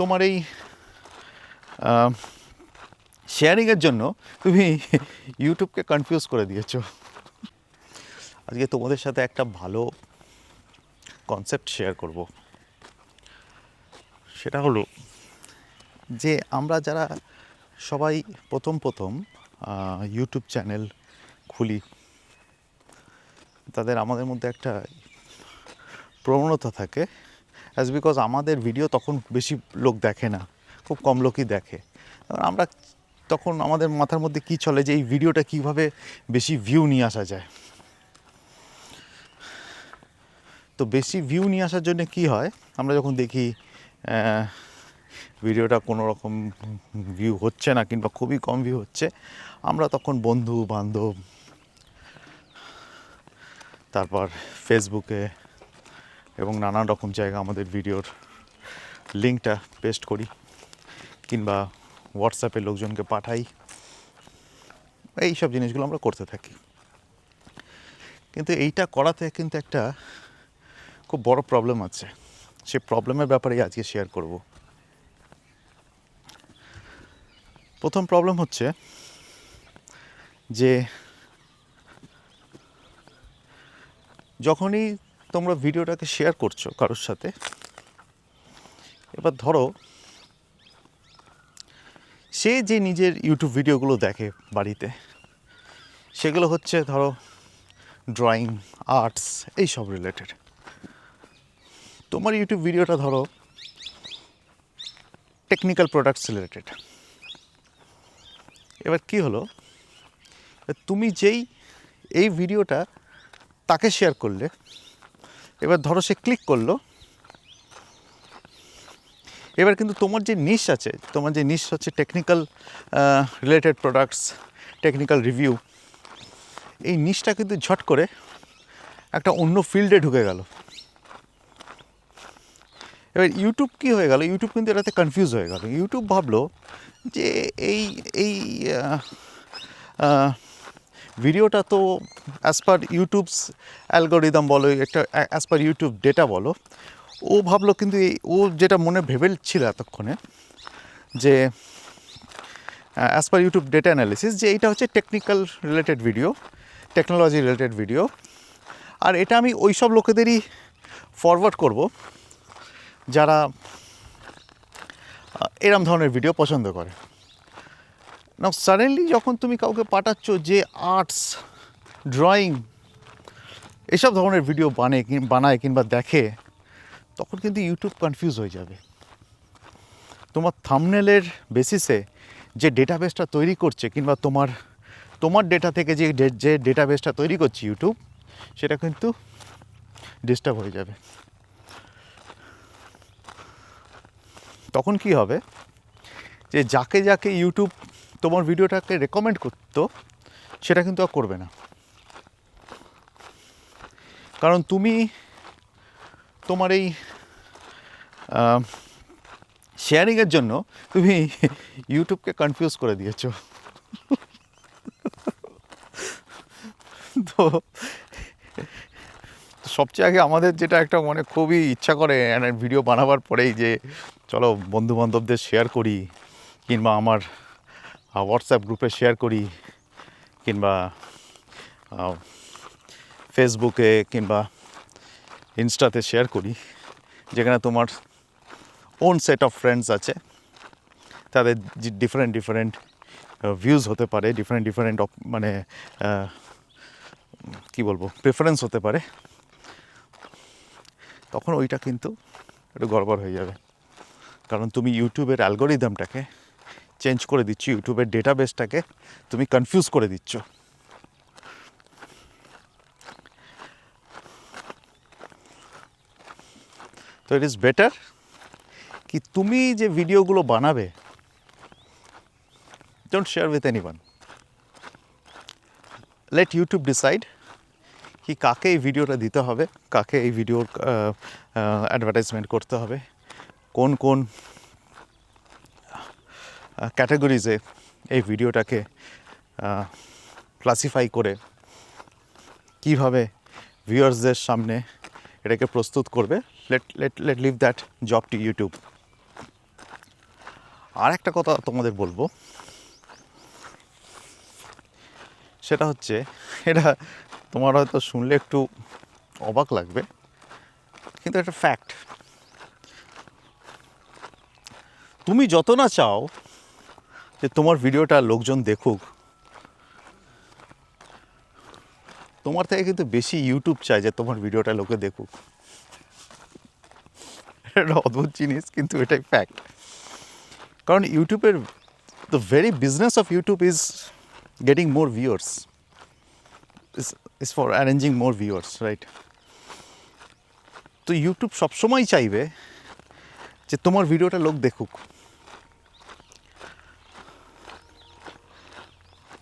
তোমার এই শেয়ারিংয়ের জন্য তুমি ইউটিউবকে কনফিউজ করে দিয়েছ। আজকে তোমাদের সাথে একটা ভালো কনসেপ্ট শেয়ার করব। সেটা হলো যে আমরা যারা সবাই প্রথম প্রথম ইউটিউব চ্যানেল খুলি, তাদের আমাদের মধ্যে একটা প্রবণতা থাকে। অ্যাজ বিকজ আমাদের ভিডিও তখন বেশি লোক দেখে না, খুব কম লোকই দেখে। আমরা তখন আমাদের মাথার মধ্যে কী চলে যে এই ভিডিওটা কীভাবে বেশি ভিউ নিয়ে আসা যায়? তো বেশি ভিউ নিয়ে আসার জন্য কি হয়? আমরা যখন দেখি ভিডিওটা কোনো রকম ভিউ হচ্ছে না কিংবা খুবই কম ভিউ হচ্ছে, আমরা তখন বন্ধু বান্ধব তারপর ফেসবুকে এবং নানান রকম জায়গা আমাদের ভিডিওর লিঙ্কটা পেস্ট করি কিংবা হোয়াটসঅ্যাপে লোকজনকে পাঠাই। এই সব জিনিসগুলো আমরা করতে থাকি। কিন্তু এইটা করাতে কিন্তু একটা খুব বড় প্রবলেম আছে। সে প্রবলেমের ব্যাপারেই আজকে শেয়ার করব। প্রথম প্রবলেম হচ্ছে যে যখনই তোমরা ভিডিওটাকে শেয়ার করছ কারোর সাথে। এবার ধরো, সে যে নিজের ইউটিউব ভিডিওগুলো দেখে বাড়িতে, সেগুলো হচ্ছে ধরো ড্রয়িং আর্টস এইসব রিলেটেড তোমার ইউটিউব ভিডিওটা ধরো টেকনিক্যাল প্রোডাক্টস রিলেটেড এবার কি হলো? তুমি যেই, এই ভিডিওটা তাকে শেয়ার করলে এবার ধরো সে ক্লিক করল। এবার কিন্তু তোমার যে নিশ আছে, তোমার যে নিশ হচ্ছে technical related products technical review এই নিশটা কিন্তু ঝট করে একটা অন্য ফিল্ডে ঢুকে গেল। এবার ইউটিউব কী হয়ে গেল? ইউটিউব কিন্তু এটাতে কনফিউজ হয়ে গেল। ইউটিউব ভাবলো যে এই এই ভিডিওটা তো অ্যাজ পার ইউটিউবস অ্যালগোরিদম বলো, একটা অ্যাজ পার ইউটিউব ডেটা বলো, ও ভাবলো কিন্তু এই, ও যেটা মনে ভেবেছিল এতক্ষণে যে as per YouTube data analysis যে এইটা হচ্ছে technical related video technology related video আর এটা আমি ওই সব লোকেদেরই ফরওয়ার্ড করব যারা এরম ধরনের ভিডিও পছন্দ করে। না সাডেনলি যখন তুমি কাউকে পাঠাচ্ছ যে আর্টস ড্রয়িং এসব ধরনের ভিডিও বানে বানায় কিংবা দেখে, তখন কিন্তু ইউটিউব কনফিউজ হয়ে যাবে। তোমার থামনেলের বেসিসে যে ডেটাবেসটা তৈরি করছে কিংবা তোমার তোমার ডেটা থেকে যে যে ডেটাবেসটা তৈরি করছে ইউটিউব সেটা কিন্তু ডিস্টার্ব হয়ে যাবে। তখন কি হবে? যে যাকে যাকে ইউটিউব তোমার ভিডিওটাকে রেকমেন্ড করতো, সেটা কিন্তু আর করবে না। কারণ তুমি তোমার এই শেয়ারিংয়ের জন্য তুমি ইউটিউবকে কনফিউজ করে দিয়েছ। তো সবচেয়ে আগে আমাদের যেটা একটা মনে খুবই ইচ্ছা করে ভিডিও বানাবার পরেই যে, চলো বন্ধু বান্ধবদের শেয়ার করি, কিংবা আমার হোয়াটসঅ্যাপ গ্রুপে শেয়ার করি, কিংবা ফেসবুকে কিংবা ইনস্টাতে শেয়ার করি, যেখানে তোমার ওন সেট অফ ফ্রেন্ডস আছে। তাদের ডিফারেন্ট ডিফারেন্ট ভিউজ হতে পারে ডিফারেন্ট ডিফারেন্ট মানে কি বলব প্রেফারেন্স হতে পারে। তখন ওইটা কিন্তু একটু গড়বড় হয়ে যাবে। কারণ তুমি ইউটিউবের অ্যালগোরিদমটাকে চেঞ্জ করে দিচ্ছ ইউটিউবের ডেটাবেসটাকে তুমি কনফিউজ করে দিচ্ছ। তো ইট ইজ বেটার কি তুমি যে ভিডিওগুলো বানাবে don't share with anyone let YouTube decide কি কাকে এই ভিডিওটা দিতে হবে, কাকে এই ভিডিওর অ্যাডভার্টাইজমেন্ট করতে হবে, কোন কোন ক্যাটাগরিজে এই ভিডিওটাকে ক্লাসিফাই করে কীভাবে ভিউয়ার্সদের সামনে এটাকে প্রস্তুত করবে let let let leave that job to YouTube আর একটা কথা তোমাদের বলব, সেটা হচ্ছে, এটা তোমার হয়তো শুনলে একটু অবাক লাগবে, কিন্তু একটা ফ্যাক্ট তুমি যত না চাও যে তোমার ভিডিওটা লোকজন দেখুক, তোমার থেকে কিন্তু বেশি ইউটিউব চায় যে তোমার ভিডিওটা লোকে দেখুক। এটা অদ্ভুত জিনিস, কিন্তু এটাই ফ্যাক্ট কারণ ইউটিউবের the very business of YouTube is getting more viewers is for arranging more viewers right তো ইউটিউব সবসময় চাইবে যে তোমার ভিডিওটা লোক দেখুক।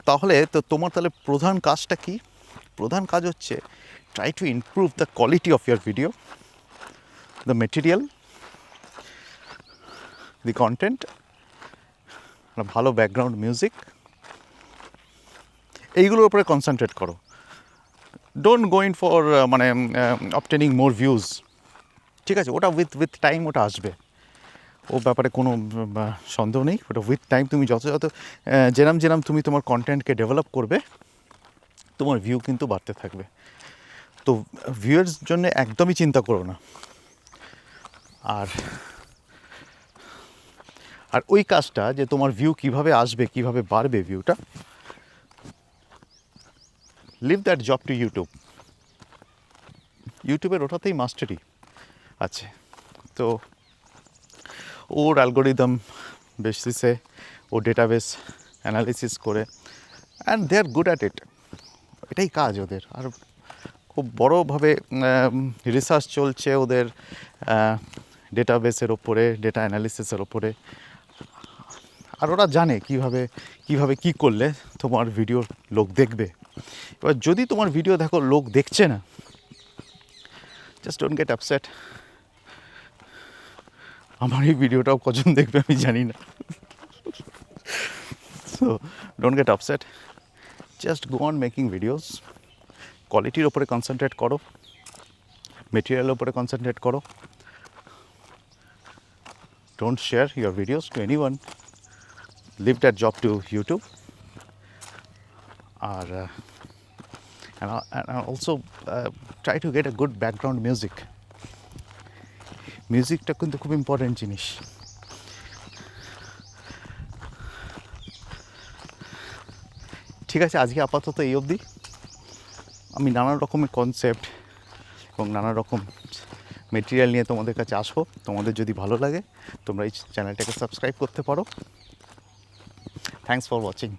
তাহলে তো তোমার তাহলে প্রধান কাজটা কি? প্রধান কাজ হচ্ছে try to improve the quality of your video the material the content ভালো ব্যাকগ্রাউন্ড মিউজিক এইগুলোর উপরে কনসেন্ট্রেট করো। ডোন্ট গোইন ফর মানে অবটেনিং মোর ভিউজ ঠিক আছে, ওটা উইথ উইথ টাইম ওটা আসবে। ও ব্যাপারে কোনো সন্দেহ নেই ওটা উইথ টাইম তুমি আহ, যেরাম যেরাম তুমি তোমার কন্টেন্টকে ডেভেলপ করবে তোমার ভিউ কিন্তু বাড়তে থাকবে। তো ভিউয়ের জন্য একদমই চিন্তা করো না। আর আর ওই কাজটা যে তোমার ভিউ কীভাবে আসবে কীভাবে বাড়বে ভিউটা leave that job to YouTube ইউটিউবের ওটাতেই মাস্টারি আছে। তো ওর অ্যালগোরিদম বেসিসে ও ডেটাবেস অ্যানালিসিস করে and they are good at it এটাই কাজ ওদের। আর খুব বড়োভাবে রিসার্চ চলছে ওদের ডেটাবেসের ওপরে ডেটা অ্যানালিসিসের ওপরে। আর ওরা জানে কীভাবে কীভাবে কি করলে তোমার ভিডিও লোক দেখবে। এবার যদি তোমার ভিডিও দেখো, লোক দেখছে না জাস্ট ডোন্ট গেট আপসেট আমার এই ভিডিওটাও কজন দেখবে আমি জানি না। So don't get upset just go on making videos কোয়ালিটির ওপরে কনসেন্ট্রেট করো। মেটেরিয়ালের ওপরে কনসেন্ট্রেট করো। Don't share your videos to anyone leave that job to YouTube R also try to get a good background music মিউজিকটা কিন্তু খুব important জিনিস। ঠিক আছে, আজকে আপাতত এই অবধি। আমি নানা রকমের কনসেপ্ট এবং নানা রকম মেটেরিয়াল নিয়ে তোমাদের কাছে আসব। তোমাদের যদি ভালো লাগে, তোমরা এই চ্যানেলটাকে সাবস্ক্রাইব করতে পারো। Thanks for watching